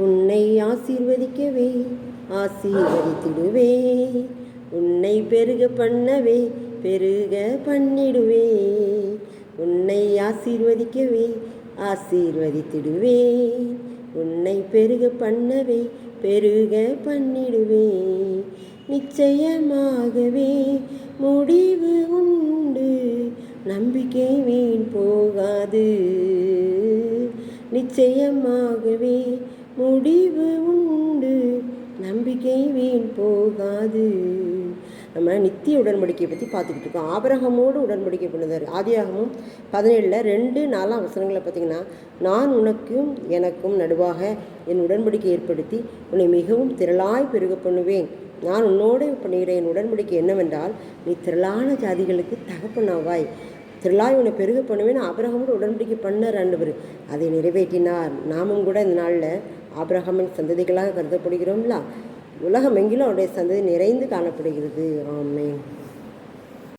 உன்னை ஆசீர்வதிக்கவே ஆசீர்வதித்திடுவே. உன்னை பெருக பண்ணவே பெருக பண்ணிடுவே. உன்னை ஆசீர்வதிக்கவே ஆசீர்வதித்திடுவே. உன்னை பெருக பண்ணவே பெருக பண்ணிடுவே. நிச்சயமாகவே முடிவு உண்டு. நம்பிக்கை வீண் போகாது. நிச்சயமாகவே முடிவு உண்டு. நம்பிக்கை வீண் போகாது. நம்ம நித்திய உடன்படிக்கையை பற்றி பார்த்துக்கிட்டு இருக்கோம். ஆபரகமோடு உடன்படிக்கை பண்ணுதார். ஆதியாகமும் பதினேழில் ரெண்டு நாலாம் வசனங்களை பார்த்தீங்கன்னா நான் உனக்கும் எனக்கும் நடுவாக என் உடன்படிக்கை ஏற்படுத்தி உன்னை மிகவும் திரளாய் பெருக பண்ணுவேன். நான் உன்னோடு பண்ணுகிற என் உடன்படிக்கை என்னவென்றால் நீ திரளான ஜாதிகளுக்கு தகப்பனாவாய். திரளாய் உன்னை பெருக பண்ணுவேன். ஆபரகமோடு உடன்படிக்கை பண்ணார் ஆண்டவர். அதை நிறைவேற்றினார். நாமும் கூட இந்த நாளில் ஆபிரகாமின் சந்ததிகளாக கருதப்படுகிறோம்ல? உலகம் எங்கிலும் அவருடைய சந்ததி நிறைந்து காணப்படுகிறது. ஆமே